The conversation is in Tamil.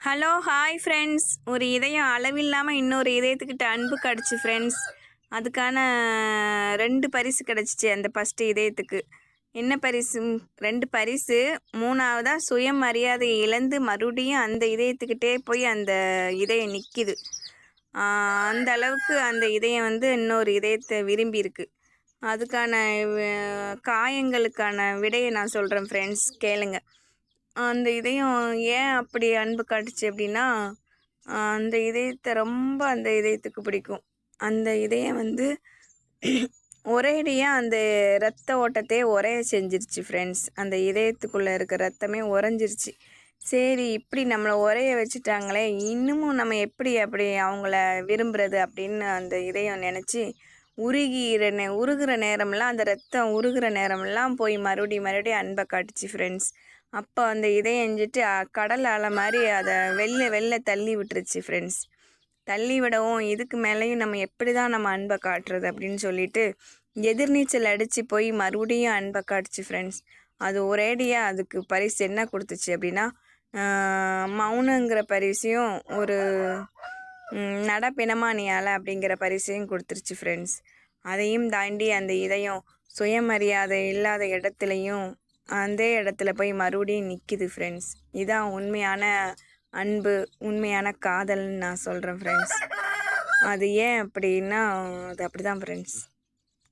ஹலோ ஹாய் ஃப்ரெண்ட்ஸ் ஒரு இதயம் அளவில்லாமல் இன்னொரு இதயத்துக்கிட்ட அன்பு கிடச்சி ஃப்ரெண்ட்ஸ் அதுக்கான ரெண்டு பரிசு கிடச்சிச்சு அந்த ஃபஸ்ட்டு இதயத்துக்கு. என்ன பரிசு ரெண்டு பரிசு. மூணாவதாக சுயமரியாதை இழந்து மறுபடியும் அந்த இதயத்துக்கிட்டே போய் அந்த இதயம் நிற்கிது அந்த அளவுக்கு அந்த இதயம் வந்து இன்னொரு இதயத்தை விரும்பியிருக்கு. அதுக்கான காயங்களுக்கான விடையை நான் சொல்கிறேன் ஃப்ரெண்ட்ஸ் கேளுங்கள் அந்த இதயம் ஏன் அப்படி அன்பு காட்டுச்சு அப்படின்னா அந்த இதயத்தை ரொம்ப அந்த இதயத்துக்கு பிடிக்கும். அந்த இதயம் வந்து ஒரேடியாக அந்த ரத்த ஓட்டத்தையே உரைய செஞ்சிருச்சு ஃப்ரெண்ட்ஸ் அந்த இதயத்துக்குள்ளே இருக்க ரத்தமே உறைஞ்சிருச்சு. சரி இப்படி நம்மளை உரைய வச்சுட்டாங்களே இன்னமும் நம்ம எப்படி அப்படி அவங்கள விரும்புறது அப்படின்னு அந்த இதயம் நினச்சி உருகிற நே உருகிற நேரம்லாம் அந்த ரத்தம் உருகிற நேரம்லாம் போய் மறுபடியும் மறுபடியும் அன்பை காட்டுச்சு ஃப்ரெண்ட்ஸ் அப்போ அந்த இதை செஞ்சுட்டு கடல் அலை மாதிரி அதை வெளில வெளில தள்ளி விட்டுருச்சு ஃப்ரெண்ட்ஸ் தள்ளி விடவும் இதுக்கு மேலேயும் நம்ம எப்படி தான் நம்ம அன்பை காட்டுறது அப்படின்னு சொல்லிட்டு எதிர்நீச்சல் அடித்து போய் மறுபடியும் அன்பை காட்டுச்சு ஃப்ரெண்ட்ஸ் அது ஒரேடியாக அதுக்கு பரிசு என்ன கொடுத்துச்சு அப்படின்னா மௌனங்கிற பரிசையும் ஒரு ம், நட நீ அப்படிங்கிற பரிசையும் கொடுத்துருச்சு ஃப்ரெண்ட்ஸ் அதையும் தாண்டி அந்த இதயம் சுயமரியாதை இல்லாத இடத்துலையும் அந்த இடத்துல போய் மறுபடியும் நிற்கிது ஃப்ரெண்ட்ஸ் இதான் உண்மையான அன்பு உண்மையான காதல்னு நான் சொல்கிறேன் ஃப்ரெண்ட்ஸ் அது ஏன் அப்படின்னா அது அப்படி தான் ஃப்ரெண்ட்ஸ்